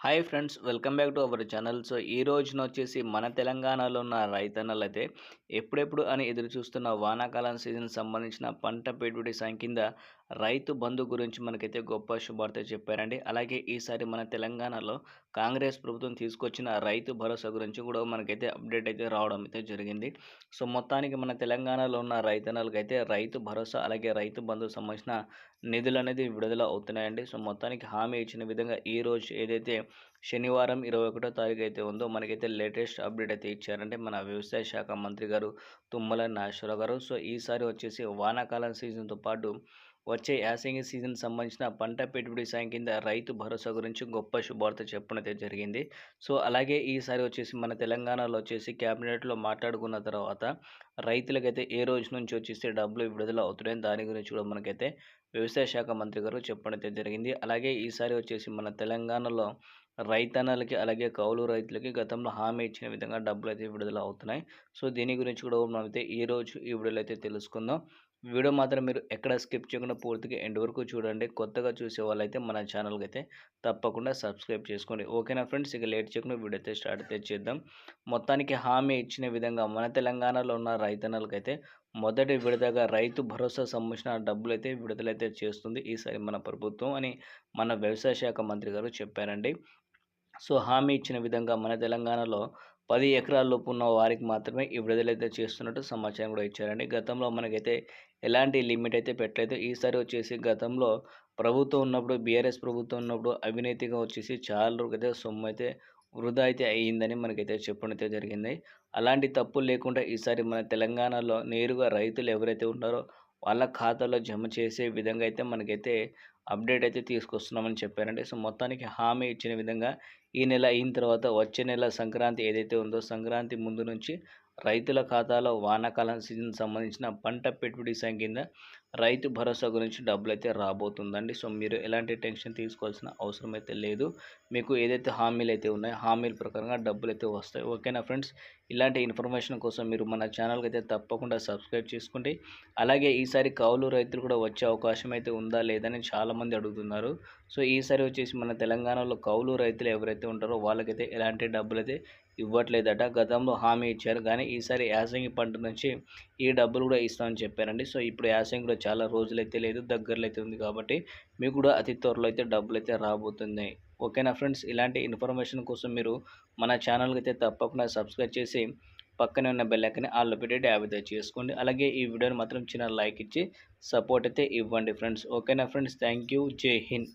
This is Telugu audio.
Hi friends welcome back to our channel so ఈ రోజున వచ్చేసి మన తెలంగాణలో ఉన్న రైతన్నలు అయితే ఎప్పుడెప్పుడు అని ఎదురు చూస్తున్న వానాకాలం సీజన్ సంబంధించిన పంట పెట్టుబడి సంఖ్య కింద రైతు బంధు గురించి మనకైతే గొప్ప శుభార్త చెప్పారండి. అలాగే ఈసారి మన తెలంగాణలో కాంగ్రెస్ ప్రభుత్వం తీసుకొచ్చిన రైతు భరోసా గురించి కూడా మనకైతే అప్డేట్ అయితే రావడం అయితే జరిగింది. సో మొత్తానికి మన తెలంగాణలో ఉన్న రైతన్నలకైతే రైతు భరోసా అలాగే రైతు బంధు సంబంధించిన నిధులు అనేది విడుదల అవుతున్నాయండి. సో మొత్తానికి హామీ ఇచ్చిన విధంగా ఈ రోజు ఏదైతే శనివారం ఇరవై ఒకటో తారీఖు అయితే ఉందో మనకైతే లేటెస్ట్ అప్డేట్ అయితే ఇచ్చారంటే మన వ్యవసాయ శాఖ మంత్రి గారు తుమ్మల నాగేశ్వరరావు గారు. సో ఈసారి వచ్చేసి వానాకాలం సీజన్తో పాటు వచ్చే యాసంగి సీజన్ సంబంధించిన పంట పెట్టుబడి సాయం కింద రైతు భరోసా గురించి గొప్ప శుభార్త చెప్పనైతే జరిగింది. సో అలాగే ఈసారి వచ్చేసి మన తెలంగాణలో వచ్చేసి క్యాబినెట్లో మాట్లాడుకున్న తర్వాత రైతులకైతే ఏ రోజు నుంచి వచ్చేసి డబ్బులు విడుదల అవుతున్నాయి దాని గురించి కూడా మనకైతే వ్యవసాయ శాఖ మంత్రి గారు చెప్పడం అయితే జరిగింది. అలాగే ఈసారి వచ్చేసి మన తెలంగాణలో రైతన్నలకి అలాగే కౌలు రైతులకి గతంలో హామీ ఇచ్చిన విధంగా డబ్బులు అయితే విడుదల అవుతున్నాయి. సో దీని గురించి కూడా మనమైతే ఈ రోజు ఈ వీడియోలో అయితే తెలుసుకుందాం. వీడియో మాత్రం మీరు ఎక్కడ స్కిప్ చేయకుండా పూర్తిగా ఎండ్ వరకు చూడండి. కొత్తగా చూసే వాళ్ళైతే మన ఛానల్కి అయితే తప్పకుండా సబ్స్క్రైబ్ చేసుకోండి. ఓకేనా ఫ్రెండ్స్? ఇక లేట్ చేయకుండా వీడియో అయితే స్టార్ట్ అయితే చేద్దాం. మొత్తానికి హామీ ఇచ్చిన విధంగా మన తెలంగాణలో ఉన్న రైతన్నలకైతే మొదటి విడతగా రైతు భరోసా సంబంధించిన డబ్బులు అయితే విడుదలైతే చేస్తుంది ఈసారి మన ప్రభుత్వం అని మన వ్యవసాయ శాఖ మంత్రి గారు చెప్పారండి. సో హామీ ఇచ్చిన విధంగా మన తెలంగాణలో పది ఎకరాల్లోపు ఉన్న వారికి మాత్రమే ఈ విడుదలైతే చేస్తున్నట్టు సమాచారం కూడా ఇచ్చారండి. గతంలో మనకైతే ఎలాంటి లిమిట్ అయితే పెట్టలేదు. ఈసారి వచ్చేసి గతంలో ప్రభుత్వం ఉన్నప్పుడు బీఆర్ఎస్ ప్రభుత్వం ఉన్నప్పుడు అవినీతిగా వచ్చేసి చాలా వరకు అయితే సొమ్ము అయితే వృధా అయితే అయ్యిందని మనకైతే చెప్పడం అయితే జరిగింది. అలాంటి తప్పులు లేకుండా ఈసారి మన తెలంగాణలో నేరుగా రైతులు ఎవరైతే ఉన్నారో వాళ్ళ ఖాతాలో జమ చేసే విధంగా అయితే మనకైతే అప్డేట్ అయితే తీసుకొస్తున్నామని చెప్పారండి. సో మొత్తానికి హామీ ఇచ్చిన విధంగా ఈ నెల అయిన తర్వాత వచ్చే నెల సంక్రాంతి ఏదైతే ఉందో సంక్రాంతి ముందు నుంచి రైతుల ఖాతాలో వానాకాలం సీజన్ సంబంధించిన పంట పెట్టుబడి సంఖ్య కింద రైతు భరోసా గురించి డబ్బులు అయితే రాబోతుందండి. సో మీరు ఎలాంటి టెన్షన్ తీసుకోవాల్సిన అవసరం అయితే లేదు. మీకు ఏదైతే హామీలు అయితే ఉన్నాయో హామీల ప్రకారంగా డబ్బులు అయితే వస్తాయి. ఓకేనా ఫ్రెండ్స్? ఇలాంటి ఇన్ఫర్మేషన్ కోసం మీరు మన ఛానల్కి అయితే తప్పకుండా సబ్స్క్రైబ్ చేసుకోండి. అలాగే ఈసారి కౌలు రైతులు కూడా వచ్చే అవకాశం అయితే ఉందా లేదని చాలామంది అడుగుతున్నారు. సో ఈసారి వచ్చేసి మన తెలంగాణలో కౌలు రైతులు ఎవరైతే ఉంటారో వాళ్ళకైతే ఎలాంటి డబ్బులు అయితే ఇవ్వట్లేదట. గతంలో హామీ ఇచ్చారు. కానీ ఈసారి యాసంగి పంట నుంచి ఈ డబ్బులు కూడా ఇస్తామని చెప్పారండి. సో ఇప్పుడు యాసంగి కూడా చాలా రోజులైతే లేదు దగ్గరలో అయితే ఉంది కాబట్టి మీకు కూడా అతి త్వరలో అయితే డబ్బులు అయితే రాబోతున్నాయి. ఓకేనా ఫ్రెండ్స్ ఇలాంటి ఇన్ఫర్మేషన్ కోసం మీరు మన ఛానల్కి అయితే తప్పకుండా సబ్స్క్రైబ్ చేసి పక్కనే ఉన్న బెల్ ఐకన్ ఆల్లో పెట్టి ట్యాబ్ అయితే చేసుకోండి. అలాగే ఈ వీడియోని మాత్రం చిన్న లైక్ ఇచ్చి సపోర్ట్ అయితే ఇవ్వండి ఫ్రెండ్స్. ఓకేనా ఫ్రెండ్స్ థ్యాంక్ యూ. జై హింద్.